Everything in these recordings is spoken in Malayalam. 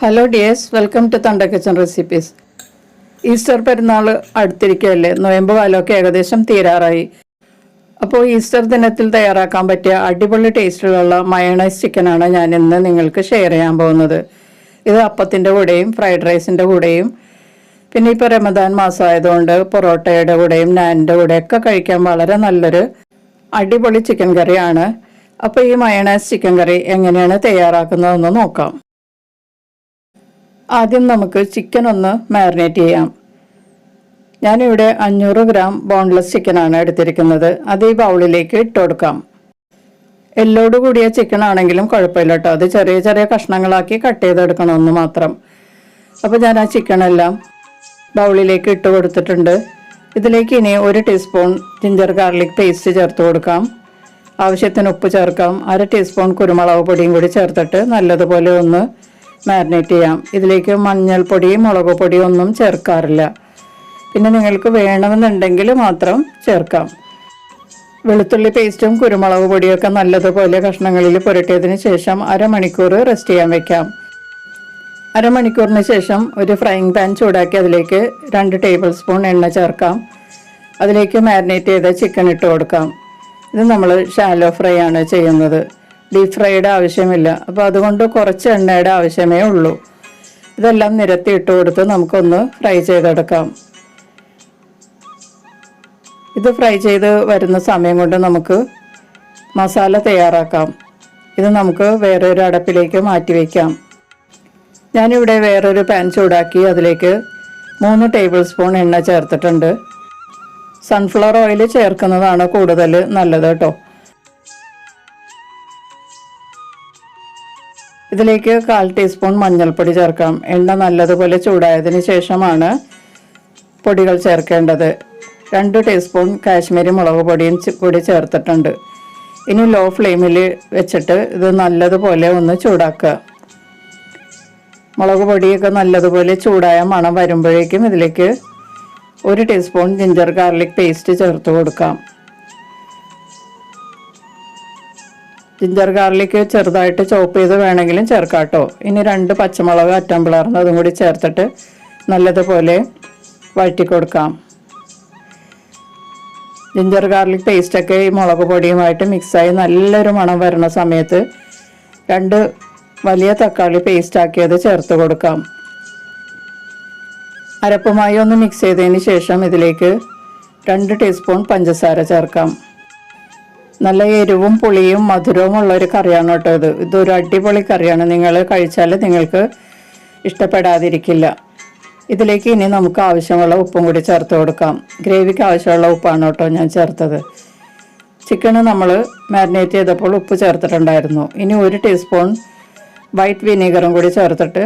Hello dears welcome to Thanda kitchen recipes Easter പെരുന്നാൾ അടുത്തിരിക്കുകയല്ലേ? നോയമ്പ് കാലമൊക്കെ ഏകദേശം തീരാറായി. അപ്പോൾ ഈസ്റ്റർ ദിനത്തിൽ തയ്യാറാക്കാൻ പറ്റിയ അടിപൊളി ടേസ്റ്റിലുള്ള മയണൈസ് ചിക്കനാണ് ഞാൻ ഇന്ന് നിങ്ങൾക്ക് ഷെയർ ചെയ്യാൻ പോകുന്നത്. ഇത് അപ്പത്തിന്റെ കൂടെയും ഫ്രൈഡ് റൈസിന്റെ കൂടെയും പിന്നെ ഇപ്പോൾ റമദാൻ മാസമായതുകൊണ്ട് പൊറോട്ടയുടെ കൂടെയും നാനിന്റെ കൂടെയൊക്കെ കഴിക്കാൻ വളരെ നല്ലൊരു അടിപൊളി ചിക്കൻ കറിയാണ്. അപ്പോൾ ഈ മയണൈസ് ചിക്കൻ കറി എങ്ങനെയാണ് തയ്യാറാക്കുന്നതെന്ന് നോക്കാം. ആദ്യം നമുക്ക് ചിക്കൻ ഒന്ന് മാരിനേറ്റ് ചെയ്യാം. ഞാനിവിടെ അഞ്ഞൂറ് ഗ്രാം ബോൺലെസ് ചിക്കനാണ് എടുത്തിരിക്കുന്നത്. അത് ഈ ബൗളിലേക്ക് ഇട്ട് കൊടുക്കാം. എല്ലോട് കൂടിയ ചിക്കൻ ആണെങ്കിലും കുഴപ്പമില്ല കേട്ടോ. അത് ചെറിയ ചെറിയ കഷ്ണങ്ങളാക്കി കട്ട് ചെയ്തെടുക്കണമെന്ന് മാത്രം. അപ്പോൾ ഞാൻ ആ ചിക്കനെല്ലാം ബൗളിലേക്ക് ഇട്ട് കൊടുത്തിട്ടുണ്ട്. ഇതിലേക്ക് ഇനി ഒരു ടീസ്പൂൺ ജിഞ്ചർ ഗാർലിക് പേസ്റ്റ് ചേർത്ത് കൊടുക്കാം. ആവശ്യത്തിന് ഉപ്പ് ചേർക്കാം. അര ടീസ്പൂൺ കുരുമുളക് പൊടിയും കൂടി ചേർത്തിട്ട് നല്ലതുപോലെ ഒന്ന് മാരിനേറ്റ് ചെയ്യാം. ഇതിലേക്ക് മഞ്ഞൾപ്പൊടിയും മുളക് പൊടിയും ഒന്നും ചേർക്കാറില്ല. പിന്നെ നിങ്ങൾക്ക് വേണമെന്നുണ്ടെങ്കിൽ മാത്രം ചേർക്കാം. വെളുത്തുള്ളി പേസ്റ്റും കുരുമുളക് പൊടിയൊക്കെ നല്ലതുപോലെ കഷ്ണങ്ങളിൽ പുരട്ടിയതിന് ശേഷം അരമണിക്കൂർ റെസ്റ്റ് ചെയ്യാൻ വെക്കാം. അരമണിക്കൂറിന് ശേഷം ഒരു ഫ്രൈങ് പാൻ ചൂടാക്കി അതിലേക്ക് രണ്ട് ടേബിൾ സ്പൂൺ എണ്ണ ചേർക്കാം. അതിലേക്ക് മാരിനേറ്റ് ചെയ്ത ചിക്കൻ ഇട്ട് കൊടുക്കാം. ഇത് നമ്മൾ ഷാലോ ഫ്രൈ ആണ് ചെയ്യുന്നത്. ഡീപ് ഫ്രൈയുടെ ആവശ്യമില്ല. അപ്പോൾ അതുകൊണ്ട് കുറച്ച് എണ്ണയുടെ ആവശ്യമേ ഉള്ളൂ. ഇതെല്ലാം നിരത്തി ഇട്ട് കൊടുത്ത് നമുക്കൊന്ന് ഫ്രൈ ചെയ്തെടുക്കാം. ഇത് ഫ്രൈ ചെയ്ത് വരുന്ന സമയം കൊണ്ട് നമുക്ക് മസാല തയ്യാറാക്കാം. ഇത് നമുക്ക് വേറൊരു അടപ്പിലേക്ക് മാറ്റി വയ്ക്കാം ഞാനിവിടെ വേറൊരു പാൻ ചൂടാക്കി അതിലേക്ക് മൂന്ന് ടേബിൾ സ്പൂൺ എണ്ണ ചേർത്തിട്ടുണ്ട്. സൺഫ്ലവർ ഓയിൽ ചേർക്കുന്നതാണ് കൂടുതൽ നല്ലത് കേട്ടോ. ഇതിലേക്ക് കാൽ ടീസ്പൂൺ മഞ്ഞൾപ്പൊടി ചേർക്കാം. എണ്ണ നല്ലതുപോലെ ചൂടായതിന് ശേഷമാണ് പൊടികൾ ചേർക്കേണ്ടത്. രണ്ട് ടീസ്പൂൺ കാശ്മീരി മുളക് പൊടിയും കൂടി ചേർത്തിട്ടുണ്ട്. ഇനി ലോ ഫ്ലെയിമിൽ വെച്ചിട്ട് ഇത് നല്ലതുപോലെ ഒന്ന് ചൂടാക്കുക. മുളക് പൊടിയൊക്കെ നല്ലതുപോലെ ചൂടായ മണം വരുമ്പോഴേക്കും ഇതിലേക്ക് ഒരു ടീസ്പൂൺ ജിഞ്ചർ ഗാർലിക് പേസ്റ്റ് ചേർത്ത് കൊടുക്കാം. ജിഞ്ചർ ഗാർലിക്ക് ചെറുതായിട്ട് ചോപ്പ് ചെയ്ത് വേണമെങ്കിലും ചേർക്കാം കേട്ടോ ഇനി രണ്ട് പച്ചമുളക് അറ്റം പിളർന്ന് അതും കൂടി ചേർത്തിട്ട് നല്ലതുപോലെ വഴറ്റി കൊടുക്കാം ജിഞ്ചർ ഗാർലിക് പേസ്റ്റൊക്കെ ഈ മുളക് പൊടിയുമായിട്ട് മിക്സായി നല്ലൊരു മണം വരുന്ന സമയത്ത് രണ്ട് വലിയ തക്കാളി പേസ്റ്റ് ആക്കിയത് ചേർത്ത് കൊടുക്കാം. അരപ്പുമായി ഒന്ന് മിക്സ് ചെയ്തതിന് ശേഷം ഇതിലേക്ക് രണ്ട് ടീസ്പൂൺ പഞ്ചസാര ചേർക്കാം. നല്ല എരിവും പുളിയും മധുരവും ഉള്ള ഒരു കറിയാണ് കേട്ടോ ഇത്. ഇതൊരു അടിപൊളി കറിയാണ്. നിങ്ങൾ കഴിച്ചാൽ നിങ്ങൾക്ക് ഇഷ്ടപ്പെടാതിരിക്കില്ല. ഇതിലേക്ക് ഇനി നമുക്ക് ആവശ്യമുള്ള ഉപ്പും കൂടി ചേർത്ത് കൊടുക്കാം. ഗ്രേവിക്ക് ആവശ്യമുള്ള ഉപ്പാണ് കേട്ടോ ഞാൻ ചേർത്തത്. ചിക്കന് നമ്മൾ മാരിനേറ്റ് ചെയ്തപ്പോൾ ഉപ്പ് ചേർത്തിട്ടുണ്ടായിരുന്നു. ഇനി ഒരു ടീസ്പൂൺ വൈറ്റ് വിനീഗറും കൂടി ചേർത്തിട്ട്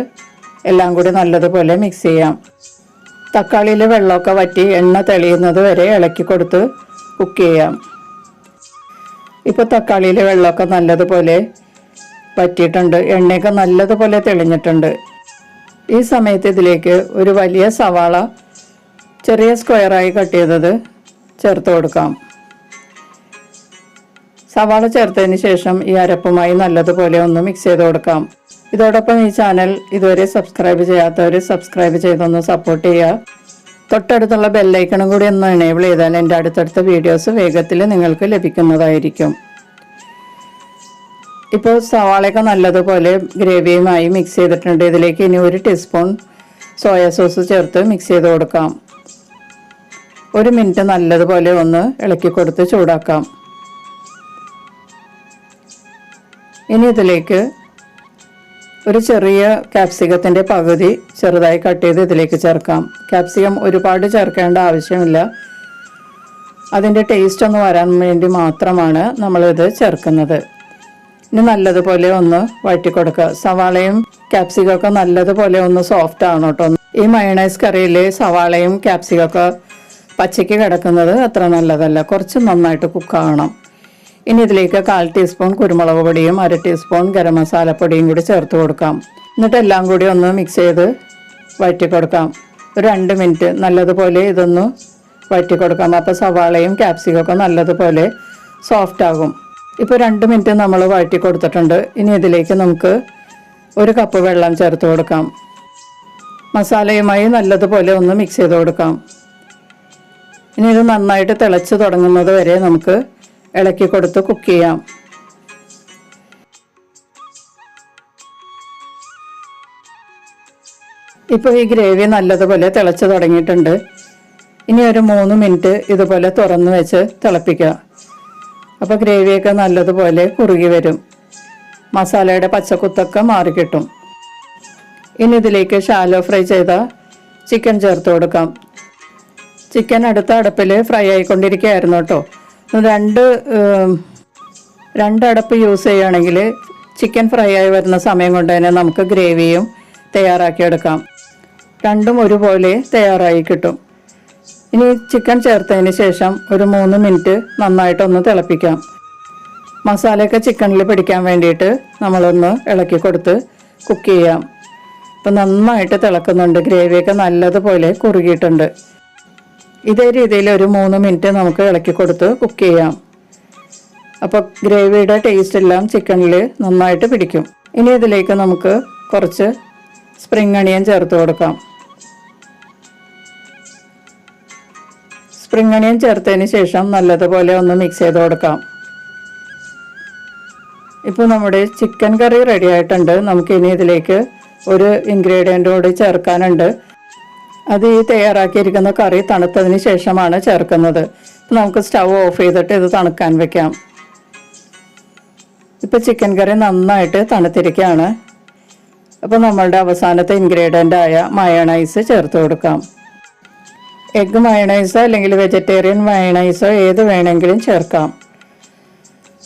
എല്ലാം കൂടി നല്ലതുപോലെ മിക്സ് ചെയ്യാം. തക്കാളിയിൽ വെള്ളമൊക്കെ വറ്റി എണ്ണ തെളിയുന്നത് വരെ ഇളക്കി കൊടുത്ത് കുക്ക് ചെയ്യാം. ഇപ്പോൾ തക്കാളിയിലെ വെള്ളമൊക്കെ നല്ലതുപോലെ പറ്റിയിട്ടുണ്ട്. എണ്ണയൊക്കെ നല്ലതുപോലെ തെളിഞ്ഞിട്ടുണ്ട്. ഈ സമയത്ത് ഇതിലേക്ക് ഒരു വലിയ സവാള ചെറിയ സ്ക്വയറായി കട്ട് ചെയ്തത് ചേർത്ത് കൊടുക്കാം. സവാള ചേർത്തതിന് ശേഷം ഈ അരപ്പുമായി നല്ലതുപോലെ ഒന്ന് മിക്സ് ചെയ്ത് കൊടുക്കാം. ഇതോടൊപ്പം ഈ ചാനൽ ഇതുവരെ സബ്സ്ക്രൈബ് ചെയ്യാത്തവർ സബ്സ്ക്രൈബ് ചെയ്തൊന്ന് സപ്പോർട്ട് ചെയ്യുക. തൊട്ടടുത്തുള്ള ബെല്ലൈക്കണും കൂടി ഒന്ന് എനേബിൾ ചെയ്താൽ എന്റെ അടുത്തടുത്ത വീഡിയോസ് വേഗത്തിൽ നിങ്ങൾക്ക് ലഭിക്കുന്നതായിരിക്കും. ഇപ്പോൾ സവാളയൊക്കെ നല്ലതുപോലെ ഗ്രേവിയുമായി മിക്സ് ചെയ്തിട്ടുണ്ട്. ഇതിലേക്ക് ഇനി ഒരു ടീസ്പൂൺ സോയ സോസ് ചേർത്ത് മിക്സ് ചെയ്ത് കൊടുക്കാം. ഒരു മിനിറ്റ് നല്ലതുപോലെ ഒന്ന് ഇളക്കി കൊടുത്ത് ചൂടാക്കാം. ഇനി ഇതിലേക്ക് ഒരു ചെറിയ ക്യാപ്സിക്കത്തിന്റെ പകുതി ചെറുതായി കട്ട് ചെയ്ത് ഇതിലേക്ക് ചേർക്കാം. ക്യാപ്സിക്കം ഒരുപാട് ചേർക്കേണ്ട ആവശ്യമില്ല. അതിന്റെ ടേസ്റ്റ് ഒന്ന് വരാൻ വേണ്ടി മാത്രമാണ് നമ്മളിത് ചേർക്കുന്നത്. ഇനി നല്ലതുപോലെ ഒന്ന് വഴറ്റി കൊടുക്കുക. സവാളയും ക്യാപ്സിക്കം ഒക്കെ നല്ലതുപോലെ ഒന്ന് സോഫ്റ്റ് ആവണം കേട്ടോ. ഈ മയണൈസ് കറിയിൽ സവാളയും ക്യാപ്സിക്കം ഒക്കെ പച്ചയ്ക്ക് കിടക്കുന്നത് അത്ര നല്ലതല്ല. കുറച്ച് നന്നായിട്ട് കുക്കാവണം ഇനി ഇതിലേക്ക് കാൽ ടീസ്പൂൺ കുരുമുളക് പൊടിയും അര ടീസ്പൂൺ ഗരം മസാലപ്പൊടിയും കൂടി ചേർത്ത് കൊടുക്കാം. എന്നിട്ട് എല്ലാം കൂടി ഒന്ന് മിക്സ് ചെയ്ത് വഴറ്റി കൊടുക്കാം ഒരു രണ്ട് മിനിറ്റ് നല്ലതുപോലെ ഇതൊന്ന് വഴറ്റി കൊടുക്കാം അപ്പോൾ സവാളയും ക്യാപ്സിക്കൊക്കെ നല്ലതുപോലെ സോഫ്റ്റ് ആകും. ഇപ്പോൾ രണ്ട് മിനിറ്റ് നമ്മൾ വഴറ്റി കൊടുത്തിട്ടുണ്ട് ഇനി ഇതിലേക്ക് നമുക്ക് ഒരു കപ്പ് വെള്ളം ചേർത്ത് കൊടുക്കാം. മസാലയുമായി നല്ലതുപോലെ ഒന്ന് മിക്സ് ചെയ്ത് കൊടുക്കാം. ഇനി ഇത് നന്നായിട്ട് തിളച്ച് തുടങ്ങുന്നത് വരെ നമുക്ക് ഇളക്കി കൊടുത്ത് കുക്ക് ചെയ്യാം. ഇപ്പോൾ ഈ ഗ്രേവി നല്ലതുപോലെ തിളച്ച് തുടങ്ങിയിട്ടുണ്ട്. ഇനി ഒരു മൂന്ന് മിനിറ്റ് ഇതുപോലെ തുറന്ന് വെച്ച് തിളപ്പിക്കുക. അപ്പോൾ ഗ്രേവിയൊക്കെ നല്ലതുപോലെ കുറുകി വരും. മസാലയുടെ പച്ചക്കുത്തൊക്കെ മാറിക്കിട്ടും ഇനി ഇതിലേക്ക് ഷാലോ ഫ്രൈ ചെയ്ത ചിക്കൻ ചേർത്ത് കൊടുക്കാം. ചിക്കൻ അടുത്ത അടുപ്പിൽ ഫ്രൈ ആയിക്കൊണ്ടിരിക്കുകയായിരുന്നു കേട്ടോ. രണ്ട് രണ്ടടപ്പ് യൂസ് ചെയ്യുകയാണെങ്കിൽ ചിക്കൻ ഫ്രൈ ആയി വരുന്ന സമയം കൊണ്ട് തന്നെ നമുക്ക് ഗ്രേവിയും തയ്യാറാക്കിയെടുക്കാം രണ്ടും ഒരുപോലെ തയ്യാറായി കിട്ടും. ഇനി ചിക്കൻ ചേർത്തതിന് ശേഷം ഒരു മൂന്ന് മിനിറ്റ് നന്നായിട്ടൊന്ന് തിളപ്പിക്കാം. മസാലയൊക്കെ ചിക്കനിൽ പിടിക്കാൻ വേണ്ടിയിട്ട് നമ്മളൊന്ന് ഇളക്കി കൊടുത്ത് കുക്ക് ചെയ്യാം. ഇപ്പം നന്നായിട്ട് തിളക്കുന്നുണ്ട്. ഗ്രേവിയൊക്കെ നല്ലതുപോലെ കുറുകിയിട്ടുണ്ട്. ഇതേ രീതിയിൽ ഒരു മൂന്ന് മിനിറ്റ് നമുക്ക് ഇളക്കി കൊടുത്ത് കുക്ക് ചെയ്യാം. അപ്പോൾ ഗ്രേവിയുടെ ടേസ്റ്റ് എല്ലാം ചിക്കനിൽ നന്നായിട്ട് പിടിക്കും. ഇനി ഇതിലേക്ക് നമുക്ക് കുറച്ച് സ്പ്രിംഗ് അണിയൻ ചേർത്ത് കൊടുക്കാം. സ്പ്രിംഗ് അണിയൻ ചേർത്തതിന് ശേഷം നല്ലതുപോലെ ഒന്ന് മിക്സ് ചെയ്ത് കൊടുക്കാം. ഇപ്പോൾ നമ്മുടെ ചിക്കൻ കറി റെഡി ആയിട്ടുണ്ട്. നമുക്ക് ഇനി ഇതിലേക്ക് ഒരു ഇൻഗ്രീഡിയന്റ് കൂടി ചേർക്കാനുണ്ട്. അത് ഈ തയ്യാറാക്കിയിരിക്കുന്ന കറി തണുത്തതിന് ശേഷമാണ് ചേർക്കുന്നത്. നമുക്ക് സ്റ്റവ് ഓഫ് ചെയ്തിട്ട് ഇത് തണുക്കാൻ വെക്കാം. ഇപ്പോൾ ചിക്കൻ കറി നന്നായിട്ട് തണുത്തിരിക്കുകയാണ്. അപ്പോൾ നമ്മളുടെ അവസാനത്തെ ഇൻഗ്രീഡിയന്റ് ആയ മയണൈസ് ചേർത്ത് കൊടുക്കാം. എഗ് മയണൈസോ അല്ലെങ്കിൽ വെജിറ്റേറിയൻ മയണൈസോ ഏത് വേണമെങ്കിലും ചേർക്കാം.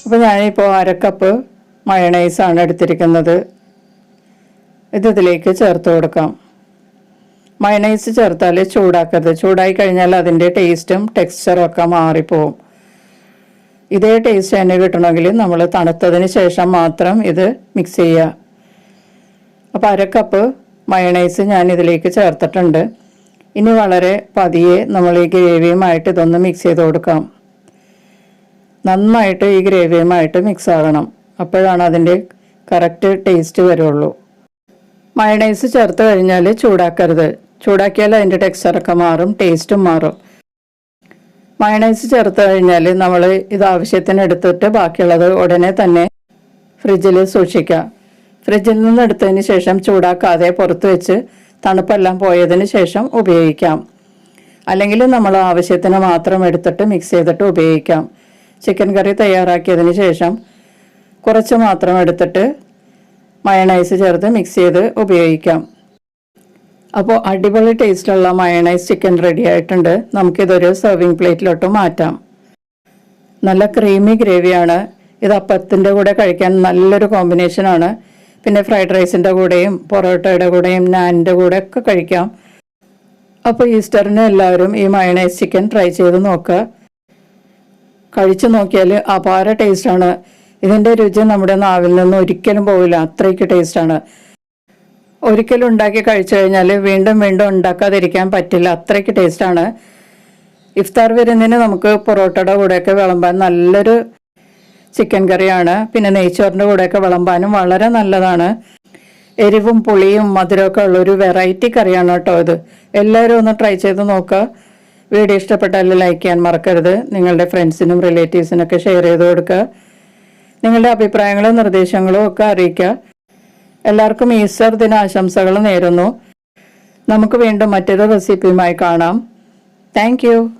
അപ്പോൾ ഞാനിപ്പോൾ അരക്കപ്പ് കപ്പ് മയണൈസാണ് എടുത്തിരിക്കുന്നത്. ഇത് ഇതിലേക്ക് ചേർത്ത് കൊടുക്കാം. മയണൈസ് ചേർത്താൽ ചൂടാക്കരുത്. ചൂടായി കഴിഞ്ഞാൽ അതിന്റെ ടേസ്റ്റും ടെക്സ്ചറും ഒക്കെ മാറിപ്പോവും. ഇതേ ടേസ്റ്റ് തന്നെ കിട്ടണമെങ്കിൽ നമ്മൾ തണുത്തതിന് ശേഷം മാത്രം ഇത് മിക്സ് ചെയ്യുക. അപ്പോൾ അര കപ്പ് മയണൈസ് ഞാൻ ഇതിലേക്ക് ചേർത്തിട്ടുണ്ട്. ഇനി വളരെ പതിയെ നമ്മൾ ഈ ഗ്രേവിയുമായിട്ട് ഇതൊന്ന് മിക്സ് ചെയ്ത് കൊടുക്കാം. നന്നായിട്ട് ഈ ഗ്രേവിയുമായിട്ട് മിക്സ് ആകണം. അപ്പോഴാണ് അതിന്റെ കറക്റ്റ് ടേസ്റ്റ് വരുള്ളൂ. മയണൈസ് ചേർത്ത് കഴിഞ്ഞാൽ ചൂടാക്കരുത്. ചൂടാക്കിയാൽ അതിന്റെ ടെക്സ്ചറൊക്കെ മാറും ടേസ്റ്റും മാറും. മയണൈസ് ചേർത്ത് കഴിഞ്ഞാൽ നമ്മൾ ഇത് ആവശ്യത്തിന് എടുത്തിട്ട് ബാക്കിയുള്ളത് ഉടനെ തന്നെ ഫ്രിഡ്ജിൽ സൂക്ഷിക്കുക. ഫ്രിഡ്ജിൽ നിന്ന് എടുത്തതിന് ശേഷം ചൂടാക്കാതെ പുറത്ത് വെച്ച് തണുപ്പെല്ലാം പോയതിന് ശേഷം ഉപയോഗിക്കാം. അല്ലെങ്കിൽ നമ്മൾ ആവശ്യത്തിന് മാത്രം എടുത്തിട്ട് മിക്സ് ചെയ്തിട്ട് ഉപയോഗിക്കാം. ചിക്കൻ കറി തയ്യാറാക്കിയതിന് ശേഷം കുറച്ച് മാത്രം എടുത്തിട്ട് മയണൈസ് ചേർത്ത് മിക്സ് ചെയ്ത് ഉപയോഗിക്കാം. അപ്പോൾ അടിപൊളി ടേസ്റ്റുള്ള മയണൈസ് ചിക്കൻ റെഡി ആയിട്ടുണ്ട്. നമുക്കിതൊരു സെർവിങ് പ്ലേറ്റിലോട്ട് മാറ്റാം. നല്ല ക്രീമി ഗ്രേവിയാണ് ഇത് അപ്പത്തിന്റെ കൂടെ കഴിക്കാൻ നല്ലൊരു കോമ്പിനേഷനാണ് പിന്നെ ഫ്രൈഡ് റൈസിന്റെ കൂടെയും പൊറോട്ടയുടെ കൂടെയും നാനിന്റെ കൂടെ ഒക്കെ കഴിക്കാം. അപ്പോൾ ഈസ്റ്ററിന് എല്ലാവരും ഈ മയണൈസ് ചിക്കൻ ട്രൈ ചെയ്ത് നോക്കുക കഴിച്ചു നോക്കിയാൽ അപാര ടേസ്റ്റാണ് ഇതിന്റെ രുചി നമ്മുടെ നാവിൽ നിന്ന് ഒരിക്കലും പോവില്ല. അത്രയ്ക്ക് ടേസ്റ്റാണ് ഒരിക്കലും ഉണ്ടാക്കി കഴിച്ചു കഴിഞ്ഞാൽ വീണ്ടും വീണ്ടും ഉണ്ടാക്കാതിരിക്കാൻ പറ്റില്ല. അത്രയ്ക്ക് ടേസ്റ്റാണ് ഇഫ്താർ വിരുന്നിന് നമുക്ക് പൊറോട്ടയുടെ കൂടെയൊക്കെ വിളമ്പാൻ നല്ലൊരു ചിക്കൻ കറിയാണ്. പിന്നെ നെയ്ച്ചോറിന്റെ കൂടെയൊക്കെ വിളമ്പാനും വളരെ നല്ലതാണ്. എരിവും പുളിയും മധുരമൊക്കെ ഉള്ളൊരു വെറൈറ്റി കറിയാണ് കേട്ടോ ഇത്. എല്ലാവരും ഒന്ന് ട്രൈ ചെയ്ത് നോക്കുക വീഡിയോ ഇഷ്ടപ്പെട്ടാൽ ലൈക്ക് ചെയ്യാൻ മറക്കരുത്. നിങ്ങളുടെ ഫ്രണ്ട്സിനും റിലേറ്റീവ്സിനൊക്കെ ഷെയർ ചെയ്ത് കൊടുക്കുക നിങ്ങളുടെ അഭിപ്രായങ്ങളും നിർദ്ദേശങ്ങളും ഒക്കെ അറിയിക്കുക. എല്ലാവർക്കും ഈസ്റ്റർ ദിനാശംസകൾ നേരുന്നു. നമുക്ക് വീണ്ടും മറ്റൊരു റെസിപ്പിയുമായി കാണാം. താങ്ക്